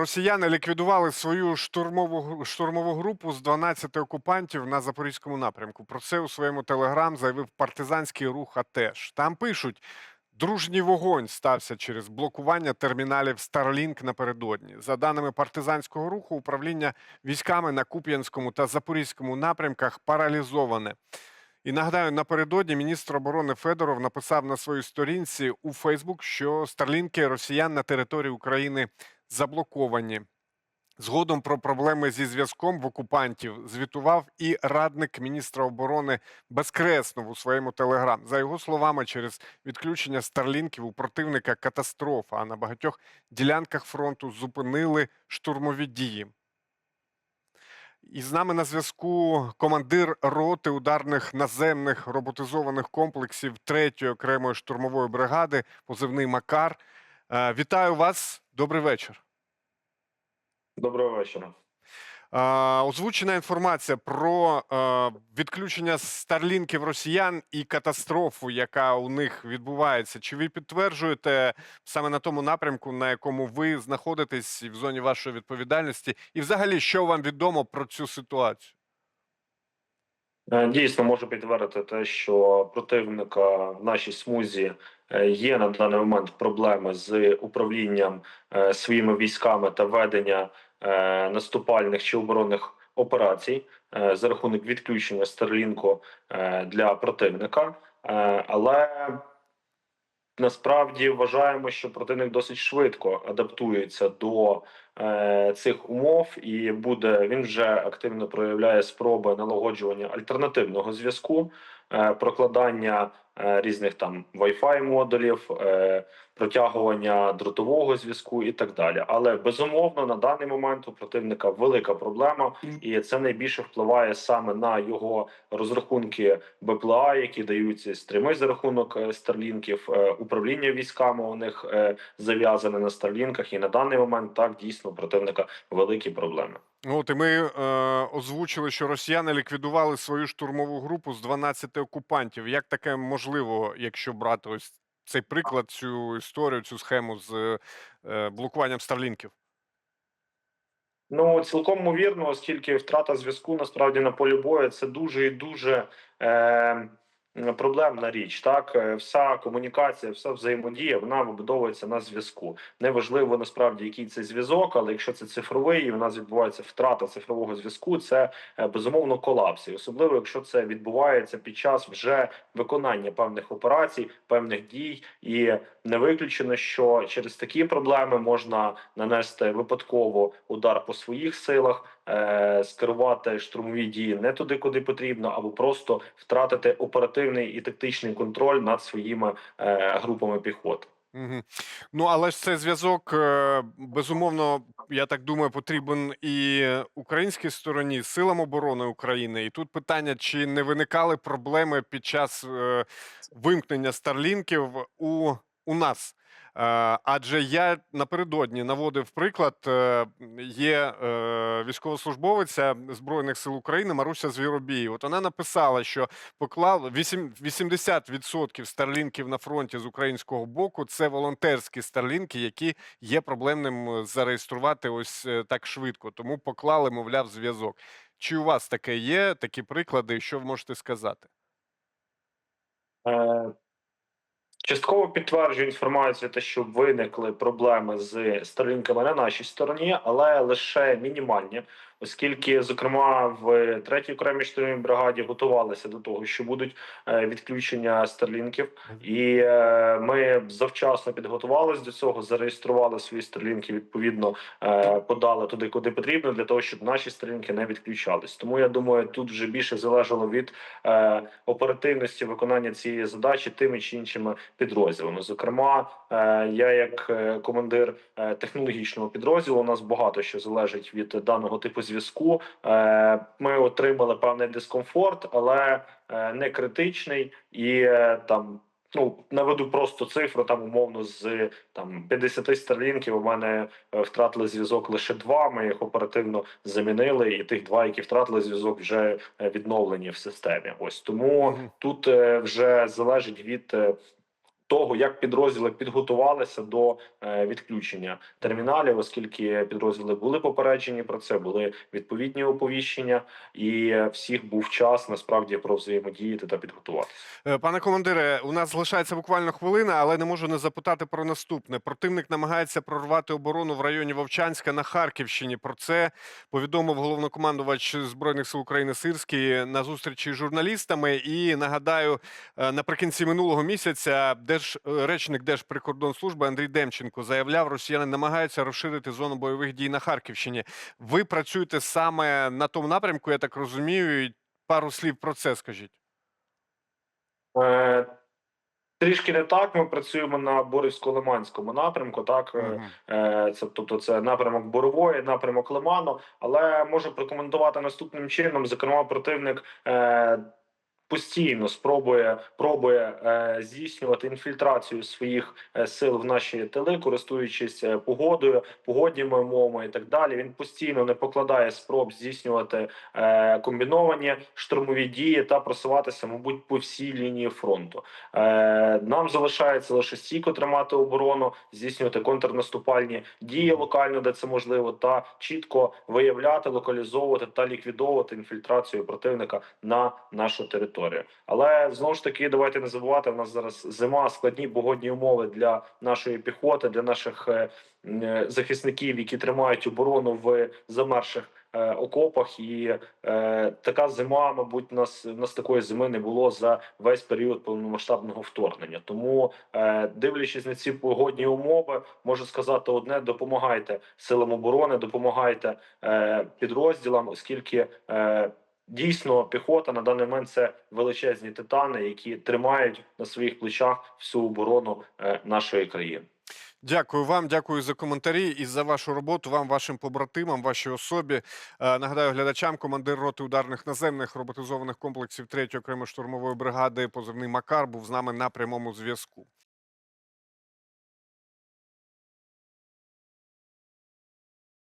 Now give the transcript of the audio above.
Росіяни ліквідували свою штурмову штурмову групу з 12 окупантів на запорізькому напрямку. Про це у своєму телеграм заявив партизанський рух АТЕШ. Там пишуть. Дружній вогонь стався через блокування терміналів Starlink напередодні. За даними партизанського руху, управління військами на Куп'янському та Запорізькому напрямках паралізоване. І нагадаю, напередодні міністр оборони Федоров написав на своїй сторінці у Фейсбук, що старлінки росіян на території України заблоковані. Згодом про проблеми зі зв'язком в окупантів звітував і радник міністра оборони Безкреснов у своєму телеграм. За його словами, через відключення старлінків у противника катастрофа, а на багатьох ділянках фронту зупинили штурмові дії. І з нами на зв'язку командир роти ударних наземних роботизованих комплексів 3-ї окремої штурмової бригади, позивний Макар. Е, Вітаю вас. Добрий вечір. Доброго вечора. Озвучена інформація про відключення старлінків росіян і катастрофу, яка у них відбувається. Чи ви підтверджуєте саме на тому напрямку, на якому ви знаходитесь і в зоні вашої відповідальності? І взагалі, що вам відомо про цю ситуацію? Е, Дійсно, можу підтвердити те, що противника в нашій смузі е, є на даний момент проблеми з управлінням е, своїми військами та ведення наступальних чи оборонних операцій за рахунок відключення Старлінку для противника. Але насправді вважаємо, що противник досить швидко адаптується до цих умов, і буде він вже активно проявляє спроби налагоджування альтернативного зв'язку, е, прокладання е, різних там Wi-Fi модулів, е, протягування дротового зв'язку і так далі. Але безумовно на даний момент у противника велика проблема, і це найбільше впливає саме на його розрахунки БПЛА, які даються стріми за рахунок е, старлінків, е, управління військами у них е, зав'язане на старлінках. І на даний момент так дійсно у противника великі проблеми. От і ми е, озвучили, що росіяни ліквідували свою штурмову групу з 12 окупантів. Як таке можливо, якщо брати ось цей приклад, цю історію, цю схему з е, блокуванням старлінків? Ну цілком ймовірно, оскільки втрата зв'язку насправді на полі бою це дуже і дуже е, проблемна річ. Так, Е, вся комунікація, вся взаємодія вона вибудовується на зв'язку. Неважливо насправді який це зв'язок, але якщо це цифровий, і в нас відбувається втрата цифрового зв'язку, це е, безумовно колапс. І особливо, якщо це відбувається під час вже виконання певних операцій, певних дій, і не виключено, що через такі проблеми можна нанести випадково удар по своїх силах, е, скерувати штурмові дії не туди, куди потрібно, або просто втратити оперативний і тактичний контроль над своїми е, групами піхоти. Угу. Ну, але ж цей зв'язок, е, безумовно, я так думаю, потрібен і українській стороні, силам оборони України. І тут питання: чи не виникали проблеми під час вимкнення старлінків у, у нас? Е, Адже я напередодні наводив приклад, е, є е, військовослужбовиця Збройних сил України Маруся Звіробій. От вона написала, що поклав вісім- 80% старлінків на фронті з українського боку. Це волонтерські старлінки, які є проблемним зареєструвати ось так швидко. Тому поклали, мовляв, зв'язок. Чи у вас таке є такі приклади? Що ви можете сказати? Частково підтверджую інформацію, те, що виникли проблеми з сторінками на нашій стороні, але лише мінімальні, оскільки, зокрема, в третій окремій штурмовій бригаді готувалися до того, що будуть е, відключення старлінків, і е, ми завчасно підготувалися до цього, зареєстрували свої старлінки, відповідно е, подали туди, куди потрібно, для того, щоб наші старлінки не відключались. Тому я думаю, тут вже більше залежало від оперативності виконання цієї задачі тими чи іншими підрозділами. Зокрема, я як командир технологічного підрозділу, у нас багато що залежить від даного типу зв'язку. Е, Ми отримали певний дискомфорт, але е, не критичний і е, там. Ну, наведу просто цифру там умовно з там 50 старлінків. У мене втратили зв'язок лише два. Ми їх оперативно замінили, і тих два, які втратили зв'язок, вже відновлені в системі. Ось тому тут вже залежить від того, як підрозділи підготувалися до е, відключення терміналів, оскільки підрозділи були попереджені про це, були відповідні оповіщення, і всіх був час насправді про взаємодіяти та підготуватися. Е, Пане командире, у нас залишається буквально хвилина, але не можу не запитати про наступне. Противник намагається прорвати оборону в районі Вовчанська на Харківщині. Про це повідомив головнокомандувач збройних сил України Сирський на зустрічі з журналістами. І нагадаю, е, наприкінці минулого місяця держ е, речник Держприкордонслужби Андрій Демченко заявляв, росіяни намагаються розширити зону бойових дій на Харківщині. Ви працюєте саме на тому напрямку, я так розумію. І Пару слів про це скажіть. Е, Трішки не так. Ми працюємо на Борівсько-Лиманському напрямку. Так. Е, Це тобто це напрямок Борової, напрямок Лиману. Але можу прокоментувати наступним чином. Зокрема, противник е, постійно спробує пробує е, здійснювати інфільтрацію своїх е, сил в наші тили, користуючись е, погодою, погодніми умовами і так далі. Він постійно не покладає спроб здійснювати комбіновані штурмові дії та просуватися, мабуть, по всій лінії фронту. Нам залишається лише стійко тримати оборону, здійснювати контрнаступальні дії локально, де це можливо, та чітко виявляти, локалізовувати та ліквідовувати інфільтрацію противника на нашу територію. Але знову ж таки, давайте не забувати. У нас зараз зима, складні погодні умови для нашої піхоти, для наших е, е, захисників, які тримають оборону в замерших. е, Окопах і е, така зима, мабуть, нас у нас такої зими не було за весь період повномасштабного вторгнення. Тому, е, дивлячись на ці погодні умови, можу сказати одне: допомагайте силам оборони, допомагайте е, підрозділам, оскільки е, дійсно піхота на даний момент це величезні титани, які тримають на своїх плечах всю оборону е, нашої країни. Дякую вам, дякую за коментарі і за вашу роботу. Вам, вашим побратимам, вашій особі. Е, Нагадаю глядачам, командир роти ударних наземних роботизованих комплексів 3-ї окремої штурмової бригади, позивний Макар, був з нами на прямому зв'язку.